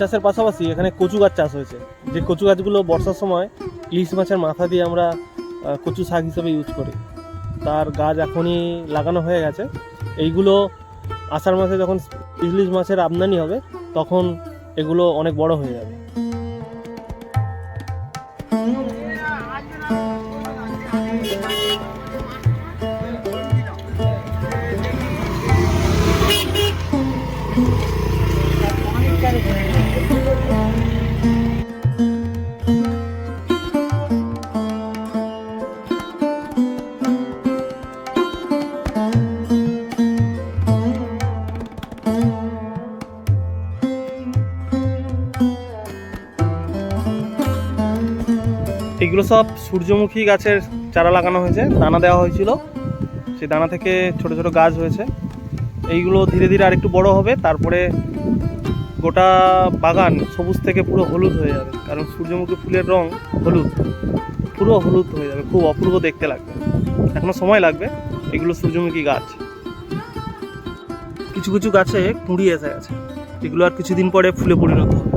চাষের পাশাপাশি এখানে কচু গাছ চাষ হয়েছে। যে কচু গাছগুলো বর্ষার সময় ইলিশ মাছের মাথা দিয়ে আমরা কচু শাক হিসেবে ইউজ করি। তার গাছ এখনই লাগানো হয়ে গেছে। এইগুলো আষাঢ় মাসে যখন ইলিশ মাছের আমদানি হবে, তখন এগুলো অনেক বড় হয়ে যাবে। এগুলো সব সূর্যমুখী গাছের চারা লাগানো হয়েছে, দানা দেওয়া হয়েছিল। সেই দানা থেকে ছোট ছোট গাছ হয়েছে। এইগুলো ধীরে ধীরে আরেকটু বড় হবে, তারপরে গোটা বাগান সবুজ থেকে পুরো হলুদ হয়ে যাবে, কারণ সূর্যমুখী ফুলের রং হলুদ, পুরো হলুদ হয়ে যাবে, খুব অপূর্ব দেখতে লাগবে। এখনও সময় লাগবে এগুলো সূর্যমুখী গাছ। কিছু কিছু গাছে কুঁড়ি এসে গেছে, এগুলো আর কিছুদিন পরে ফুলে পরিণত হবে।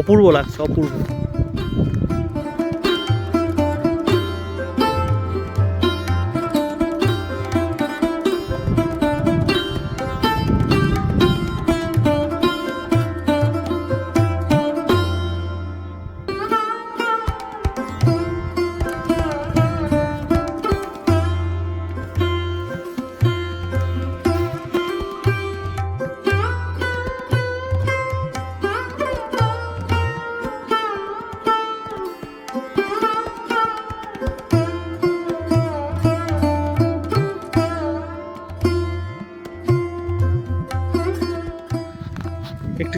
অপূর্ব লাগছে, অপূর্ব।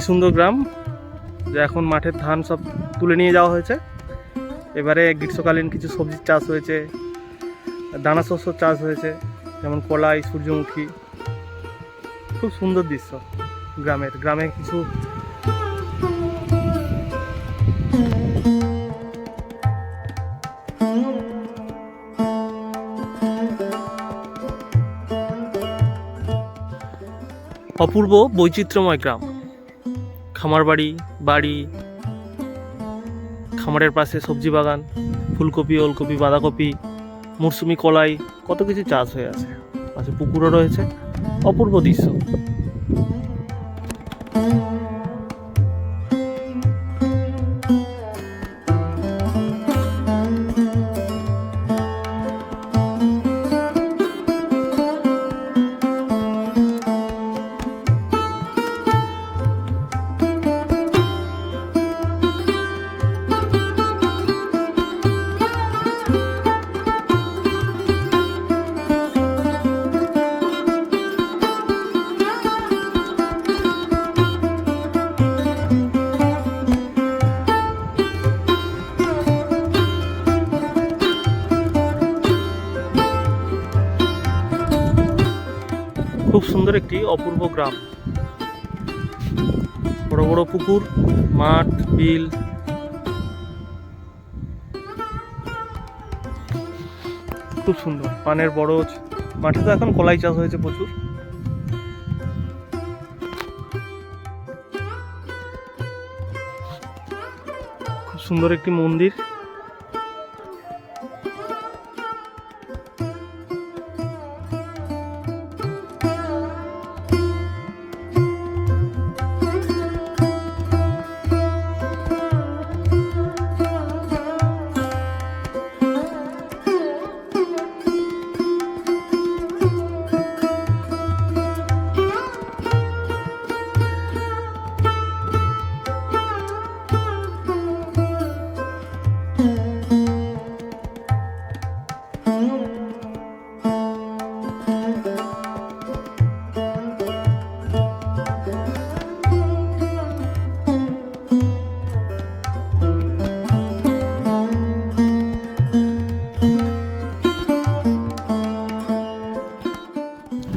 সুন্দর গ্রাম, যা এখন মাঠের ধান সব তুলে নিয়ে যাওয়া হয়েছে। এবারে গ্রীষ্মকালীন কিছু সবজির চাষ হয়েছে, দানা শস্য চাষ হয়েছে, যেমন কলাই, সূর্যমুখী। খুব সুন্দর দৃশ্য গ্রামের, গ্রামে কিছু অপূর্ব বৈচিত্র্যময় গ্রাম। খামার বাড়ি বাড়ি, খামারের পাশে সবজি বাগান, ফুলকপি, ওলকপি, বাঁধাকপি, মরসুমি, কলাই, কত কিছু চাষ হয়ে আছে। পাশে পুকুরও রয়েছে। অপূর্ব দৃশ্য। খুব সুন্দর একটি অপূর্ব গ্রাম। বড় বড় পুকুর, মাঠ, বিল। খুব সুন্দর, পানের বরজ। মাঠে তো এখন কলাই চাষ হয়েছে প্রচুর। খুব সুন্দর একটি মন্দির।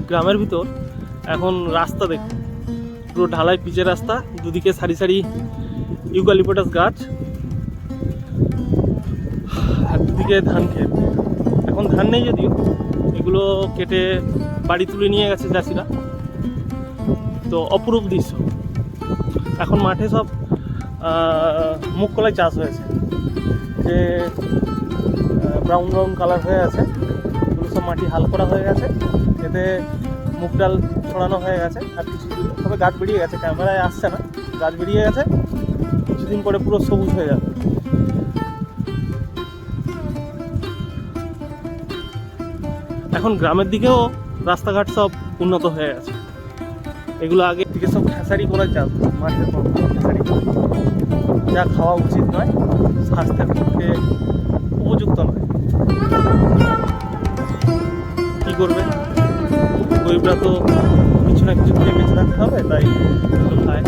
গ্রামের ভিতর, এখন রাস্তা দেখুন পুরো ঢালাই পিচের রাস্তা, দুদিকে সারি সারি ইউক্যালিপটাস গাছ, আর দুদিকে ধান ক্ষেত এখন ধান নেই যদিও, এগুলো কেটে বাড়ি তুলে নিয়ে গেছে চাষিরা। তো অপরূপ দৃশ্য। এখন মাঠে সব মুগ কলাই চাষ হয়েছে। যে ব্রাউন ব্রাউন কালার হয়ে আছে। সব মাটি হাল করা হয়ে গেছে। এতে মুগ ডাল ছড়ানো হয়ে গেছে আর কিছু তবে গাছ বেরিয়ে গেছে, ক্যামেরায় আসছে না। গাছ বেরিয়ে গেছে, কিছুদিন পরে পুরো সবুজ হয়ে যাবে। এখন গ্রামের দিকেও রাস্তাঘাট সব উন্নত হয়ে গেছে। এগুলো আগে থেকে সব খেসারি করে চাষ মাঠের খেসারি। যা খাওয়া উচিত নয়, স্বাস্থ্যের পক্ষে উপযুক্ত নয়। কি করবে? গরিবরা তো কিছু না কিছু করে বেঁচে থাকতে হবে তাই খায়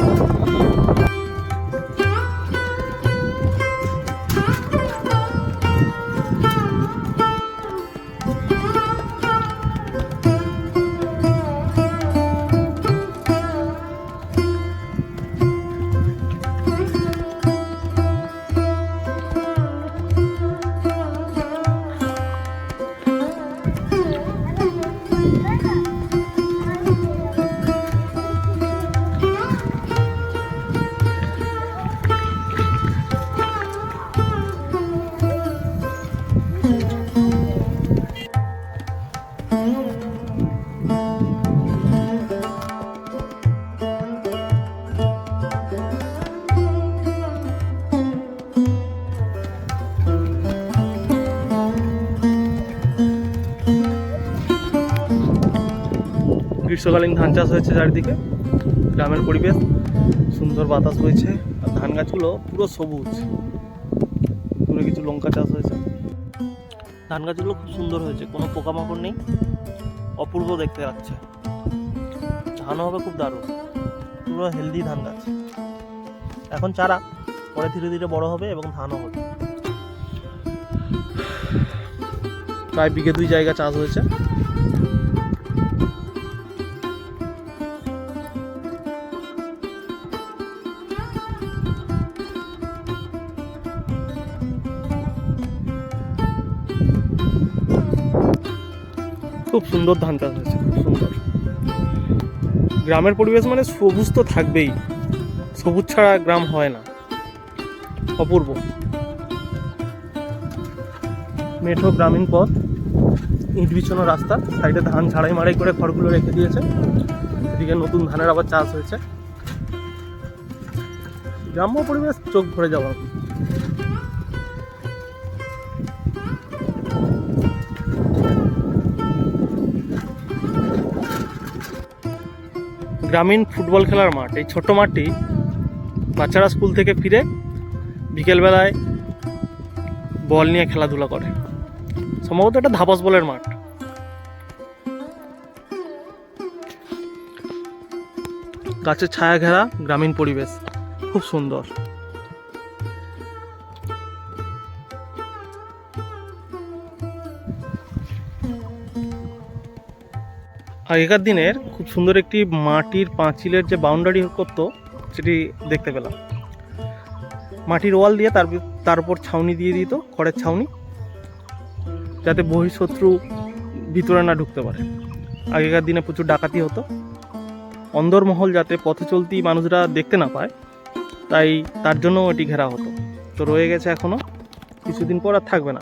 গ্রীষ্মকালীন ধান চাষ হয়েছে চারিদিকে। গ্রামের পরিবেশ, সুন্দর বাতাস বইছে, আর ধান গাছগুলো পুরো সবুজ। দূরে কিছু লঙ্কা চাষ হয়েছে। ধান গাছগুলো খুব সুন্দর হয়েছে, কোনো পোকামাকড় নেই, অপূর্ব দেখতে লাগছে। ধানও হবে খুব দারুণ, পুরো হেলদি ধান গাছ। এখন চারা পরে ধীরে ধীরে বড় হবে এবং ধানও হবে। প্রায় বিঘে দুই জায়গা চাষ হয়েছে। খুব সুন্দর ধান চাষ হয়েছে, খুব সুন্দর। গ্রামের পরিবেশ মানে সবুজ তো থাকবেই, সবুজ ছাড়া গ্রাম হয় না। অপূর্ব। মেঠো গ্রামীণ পথ, ইট বিছানো রাস্তা, সাইডে ধান ঝাড়াই মাড়াই করে খড়গুলো রেখে দিয়েছে। এদিকে নতুন ধানের আবার চাষ হয়েছে। গ্রাম্য পরিবেশ চোখ ভরে যাওয়ার গ্রামীণ ফুটবল খেলার মাঠ। এই ছোট মাঠটি বাচ্চারা স্কুল থেকে ফিরে বিকেলবেলায় বল নিয়ে খেলাধুলা করে। সম্ভবত এটা ধাপাস বলের মাঠ। গাছের ছায়া ঘেরা গ্রামীণ পরিবেশ। খুব সুন্দর। আগেকার দিনের খুব সুন্দর একটি মাটির পাঁচিলের যে বাউন্ডারি করতো, সেটি দেখতে পেলাম। মাটির ওয়াল দিয়ে তার তার উপর ছাউনি দিয়ে দিত, খড়ের ছাউনি, যাতে বহিঃশত্রু ভিতরে না ঢুকতে পারে। আগেকার দিনে প্রচুর ডাকাতি হতো। অন্দরমহল যাতে পথে চলতি মানুষরা দেখতে না পায়, তাই তার জন্য এটি ঘেরা হতো। তো রয়ে গেছে এখনও কিছুদিন পর আর থাকবে না।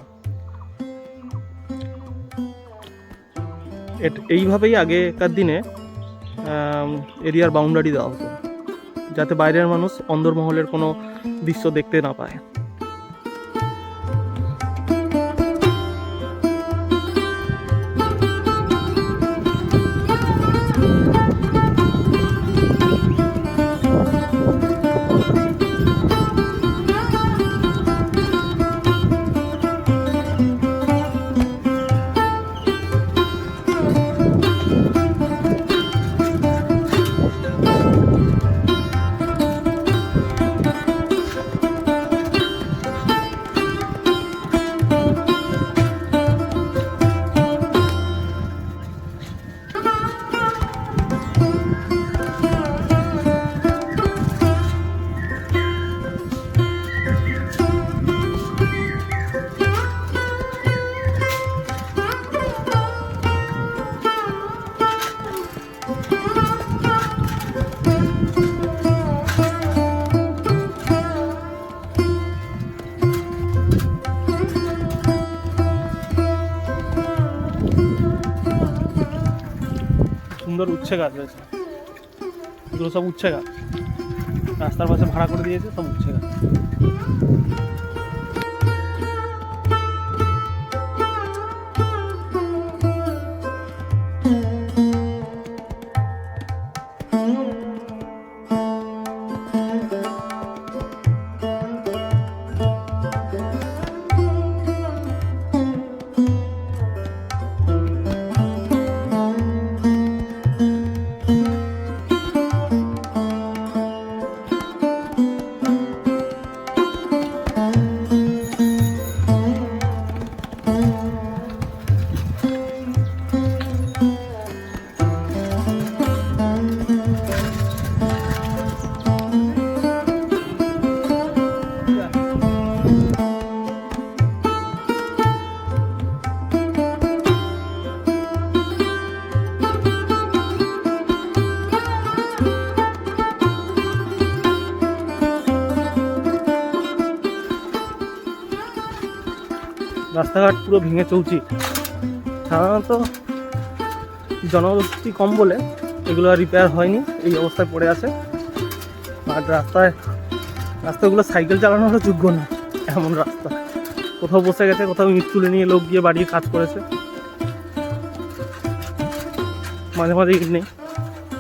এইভাবেই আগেকার দিনে এরিয়ার বাউন্ডারি দেওয়া হতো, যাতে বাইরের মানুষ অন্দরমহলের কোনো দৃশ্য দেখতে না পায়। সুন্দর উচ্ছে গাছ রয়েছে। এগুলো সব উচ্ছে গাছ। রাস্তার পাশে ভাড়া করে দিয়েছে, সব উচ্ছে গাছ। রাস্তাঘাট পুরো ভেঙে চৌচি সাধারণত জনবসতি কম বলে এগুলো আর রিপেয়ার হয়নি, এই অবস্থায় পড়ে আছে। আর রাস্তায়, রাস্তাগুলো সাইকেল চালানোরও যোগ্য না, এমন রাস্তা। কোথাও বসে গেছে, কোথাও ইট তুলে নিয়ে লোক গিয়ে বাড়িয়ে কাজ করেছে। মাঝে মাঝে ইট নেই,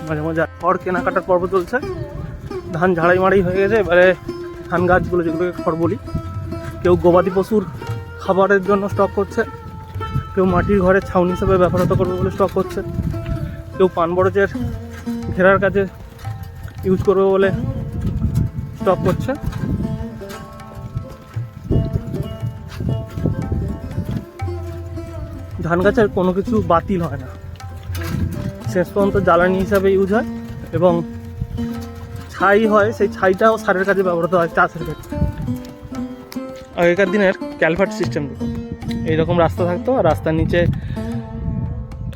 মাঝে মাঝে খড় কেনাকাটার পর্ব চলছে। ধান ঝাড়াই মাড়াই হয়ে গেছে, এবারে ধান গাছগুলো যেগুলোকে খড় বলি, কেউ গবাদি পশুর খাবারের জন্য স্টক করছে কেউ মাটির ঘরে ছাউনি হিসেবে ব্যবহৃত করবে বলে স্টক করছে কেউ পান বরজের ঘেরার কাজে ইউজ করবে বলে স্টক করছে ধান গাছের কোনো কিছু বাতিল হয় না। শেষ পর্যন্ত জ্বালানি হিসাবে ইউজ হয় এবং ছাই হয়, সেই ছাইটাও সারের কাজে ব্যবহৃত হয় চাষের ক্ষেত্রে। আগেকার দিনের ক্যালভার্ট সিস্টেম এইরকম রাস্তা থাকতো আর রাস্তার নিচে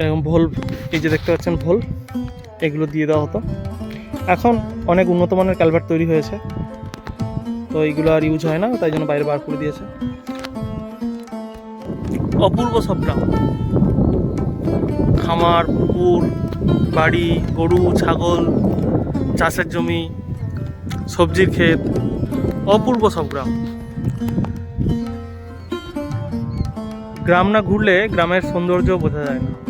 এরকম ভোল, এই যে দেখতে পাচ্ছেন ভোল, এগুলো দিয়ে দেওয়া হতো। এখন অনেক উন্নত মানের ক্যালভার্ট তৈরি হয়েছে। তো এইগুলো আর ইউজ হয় না, তাই জন্য বাইরে বার করে দিয়েছে। অপূর্ব সব গ্রাম। খামার, পুকুর, বাড়ি, গরু, ছাগল, চাষের জমি, সবজির ক্ষেত, অপূর্ব সব গ্রাম। গ্রাম না ঘুরলে গ্রামের সৌন্দর্য বোঝা যায় না।